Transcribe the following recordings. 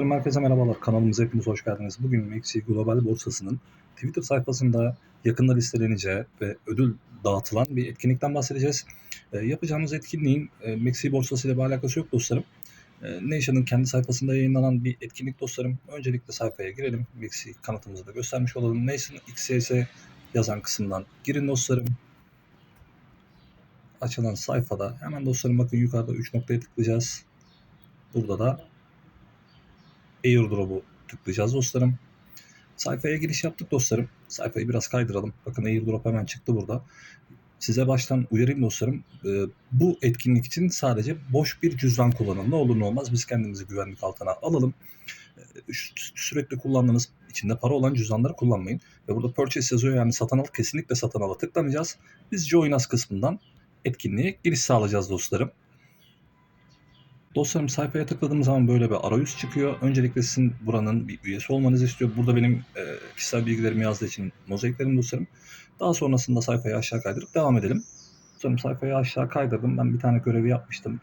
Dostlarım herkese merhabalar. Kanalımıza hepiniz hoş geldiniz. Bugün Maxi Global Borsası'nın Twitter sayfasında yakında listeleneceği ve ödül dağıtılan bir etkinlikten bahsedeceğiz. E, yapacağımız etkinliğin e, Maxi Borsası ile bir alakası yok dostlarım. E, Nation'ın kendi sayfasında yayınlanan bir etkinlik dostlarım. Öncelikle sayfaya girelim. Maxi kanıtımızı da göstermiş olalım. Nation XS yazan kısımdan girin dostlarım. Açılan sayfada hemen dostlarım bakın yukarıda 3 noktaya tıklayacağız. Burada da airdrop'u tıklayacağız dostlarım. Sayfaya giriş yaptık dostlarım. Sayfayı biraz kaydıralım. Bakın airdrop hemen çıktı burada. Size baştan uyarayım dostlarım. Ee, bu etkinlik için sadece boş bir cüzdan kullanın. Ne olur ne olmaz biz kendimizi güvenlik altına alalım. Ee, sürekli kullandığınız içinde para olan cüzdanları kullanmayın. Ve burada purchase yazıyor yani satın al kesinlikle satın ala tıklamayacağız. Biz join us kısmından etkinliğe giriş sağlayacağız dostlarım. Dostlarım sayfaya tıkladığım zaman böyle bir arayüz çıkıyor. Öncelikle sizin buranın bir üyesi olmanızı istiyor. Burada benim e, kişisel bilgilerimi yazdığı için mozaiklerim dostlarım. Daha sonrasında sayfayı aşağı kaydırıp devam edelim. Dostlarım sayfayı aşağı kaydırdım. Ben bir tane görevi yapmıştım.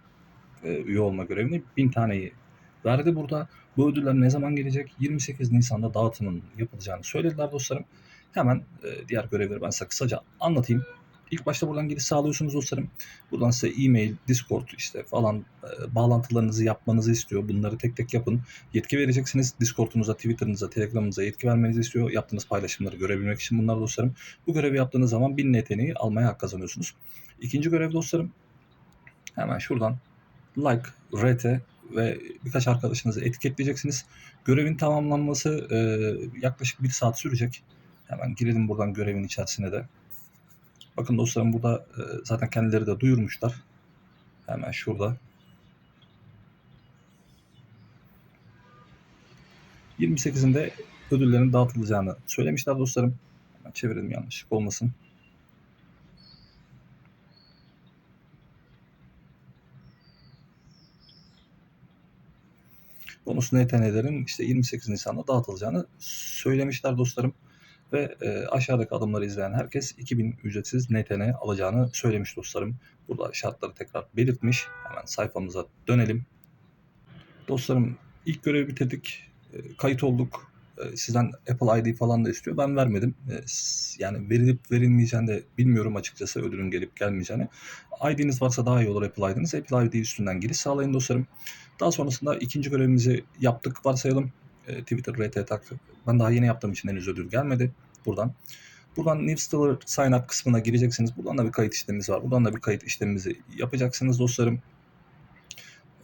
E, üye olma görevini. Bin taneyi verdi burada. Bu ödüller ne zaman gelecek? 28 Nisan'da dağıtımın yapılacağını söylediler dostlarım. Hemen e, diğer görevleri ben size kısaca anlatayım. İlk başta buradan giriş sağlıyorsunuz dostlarım. Buradan size e-mail, Discord işte falan e, bağlantılarınızı yapmanızı istiyor. Bunları tek tek yapın. Yetki vereceksiniz. Discord'unuza, Twitter'ınıza, Telegram'ınıza yetki vermenizi istiyor. Yaptığınız paylaşımları görebilmek için bunlar dostlarım. Bu görevi yaptığınız zaman 1000 yeteneği almaya hak kazanıyorsunuz. İkinci görev dostlarım. Hemen şuradan like, rate ve birkaç arkadaşınızı etiketleyeceksiniz. Görevin tamamlanması e, yaklaşık bir saat sürecek. Hemen girelim buradan görevin içerisine de. Bakın dostlarım burada e, zaten kendileri de duyurmuşlar. Hemen şurada. 28'inde ödüllerin dağıtılacağını söylemişler dostlarım. Hemen çevirelim yanlışlık olmasın. Bonus NTN'lerin işte 28 Nisan'da dağıtılacağını söylemişler dostlarım ve e, aşağıdaki adımları izleyen herkes 2000 ücretsiz NTN alacağını söylemiş dostlarım. Burada şartları tekrar belirtmiş. Hemen sayfamıza dönelim. Dostlarım ilk görevi bitirdik. E, kayıt olduk. E, sizden Apple ID falan da istiyor. Ben vermedim. E, yani verilip verilmeyeceğini de bilmiyorum açıkçası ödülün gelip gelmeyeceğini. ID'niz varsa daha iyi olur Apple ID'niz. Apple ID üstünden giriş sağlayın dostlarım. Daha sonrasında ikinci görevimizi yaptık varsayalım e, Twitter RT tak. Ben daha yeni yaptığım için henüz ödül gelmedi buradan. Buradan Newsteller Sign Up kısmına gireceksiniz. Buradan da bir kayıt işlemimiz var. Buradan da bir kayıt işlemimizi yapacaksınız dostlarım.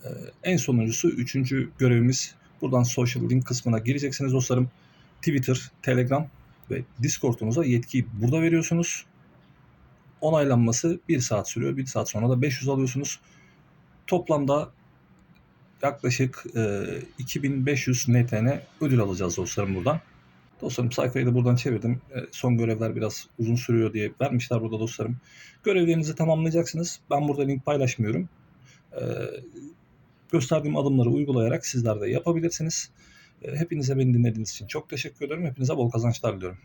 Ee, en sonuncusu üçüncü görevimiz. Buradan Social Link kısmına gireceksiniz dostlarım. Twitter, Telegram ve Discord'unuza yetkiyi burada veriyorsunuz. Onaylanması bir saat sürüyor. Bir saat sonra da 500 alıyorsunuz. Toplamda yaklaşık e, 2500 NTN ödül alacağız dostlarım buradan. Dostlarım sayfayı da buradan çevirdim. E, son görevler biraz uzun sürüyor diye vermişler burada dostlarım. Görevlerinizi tamamlayacaksınız. Ben burada link paylaşmıyorum. E, gösterdiğim adımları uygulayarak sizler de yapabilirsiniz. E, hepinize beni dinlediğiniz için çok teşekkür ederim. Hepinize bol kazançlar diliyorum.